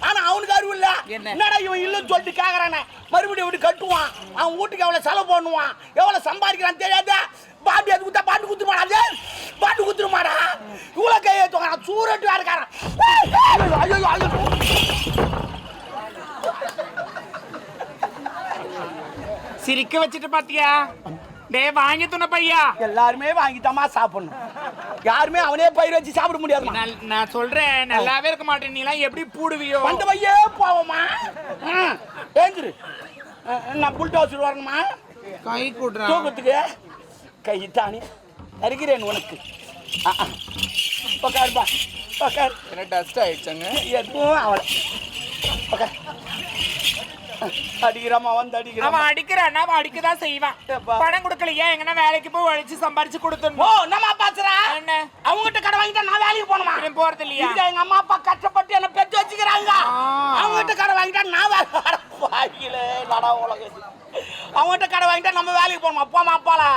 ஆனா அவனுக்கு அறிவு இல்ல. என்ன? என்னடா இவன் இல்லைன்னு சொல்லிட்டு கேக்குறானே. மறுபடியும் எப்படி கட்டுவான்? அவன் வீட்டுக்கு எவ்வளவு செலவு பண்ணுவான்? எவ்வளவு சம்பாதிக்கிறான்னு தெரியாது. பாட்டு அது குத்தா பாட்டு குத்து மாடா பாட்டு குத்துருமாடா இவ்வளவு கையை தூக்குறான் சூரட்டு வேறுக்காரன் ஐயோ ஐயோ. சிரிக்க வச்சுட்டு பாத்தியா? டேய் வாங்கி துண பையா? எல்லாருமே வாங்கிட்டாமா சாப்பிடணும். யாருமே அவனே பயிர் வச்சு சாப்பிட முடியாதுமா நல்- நான் சொல்றேன் நல்லாவே இருக்க மாட்டேன். நீ எல்லாம் எப்படி பூடுவியோ? வந்த பையே போவோமா ஏந்திரு. நான் புல்டோசர் வரணுமா? கை கூடுறான் தூக்கத்துக்கு? கை தானே. தருகிறேன் உனக்கு. உக்காருப்பா. உக்கார். என்ன டஸ்ட் ஆயிடுச்சாங்க? எதுவும் அவளை உக்கார். அடிக்கிறாமா வந்து அடிக்கிறாமா அவன் அடிக்கிறான்னா அவன் அடிக்கதான் செய்வான்? பணம் கொடுக்கலையா எங்கன்னா வேலைக்கு போய் உழைச்சு சம்பாரிச்சு ஓ கொடுத்துடணும் நம்ம பாத்துறா என்ன? அவங்ககிட்ட கடை வாங்கிட்டா நான் வேலைக்கு இவன் போறது இல்லையா? எங்க அம்மா அப்பா கஷ்டப்பட்டு என்ன பெற்று வச்சுக்கிறாங்க. அவங்ககிட்ட கடை வாங்கிட்டா நான் வேலை வாங்கில நட உலகம் அவங்ககிட்ட கடை வாங்கிட்டா நம்ம வேலைக்கு போகணுமா? போமா அப்பாலா